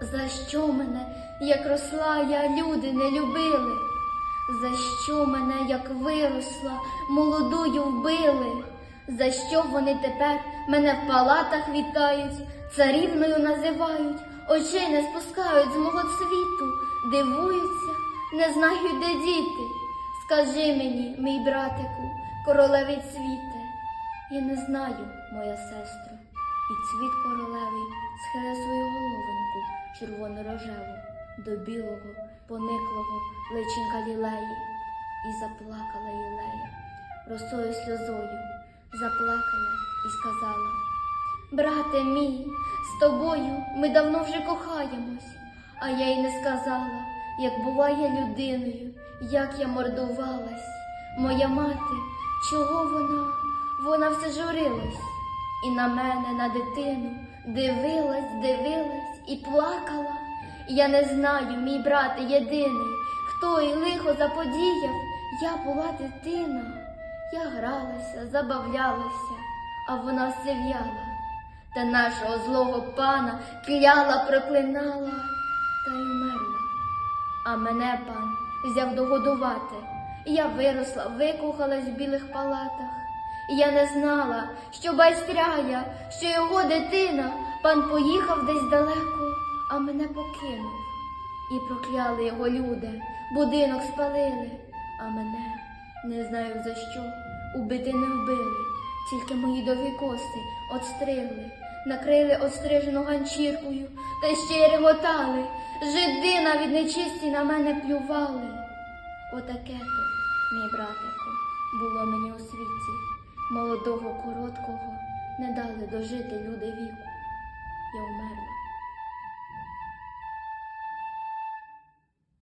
За що мене, як росла, я люди не любили? За що мене, як виросла, молодою вбили? За що вони тепер мене в палатах вітають, царівною називають, очей не спускають з мого світу, дивуються, не знають, де діти. Скажи мені, мій братику, королевий цвіте, я не знаю, моя сестро, і цвіт королевий схиле свою головоньку червоно-рожеву до білого, пониклого личинка лілеї, і заплакала Єлея, росою сльозою, заплакала і сказала: Брате мій, з тобою ми давно вже кохаємось, а я й не сказала, як була я людиною, як я мордувалась. Моя мати, чого вона? Вона все журилась і на мене, на дитину, дивилась, дивилась і плакала. Я не знаю, мій брате єдиний, хто і лихо заподіяв, я була дитина. Я гралася, забавлялася, а вона все в'яла. Та нашого злого пана кляла, проклинала та й умерла. А мене пан взяв догодувати. Я виросла, викохалась в білих палатах. І я не знала, що байстряя, що його дитина, пан поїхав десь далеко, а мене покинув. І прокляли його люди, будинок спалили, а мене не знаю за що, убити не вбили, тільки мої довгі кости отстригли, накрили острижену ганчіркою та ще й реготали. Жиди навіть нечисті на мене плювали. Отаке то, мій братику, було мені у світі. Молодого, короткого не дали дожити люди віку. Я вмерла.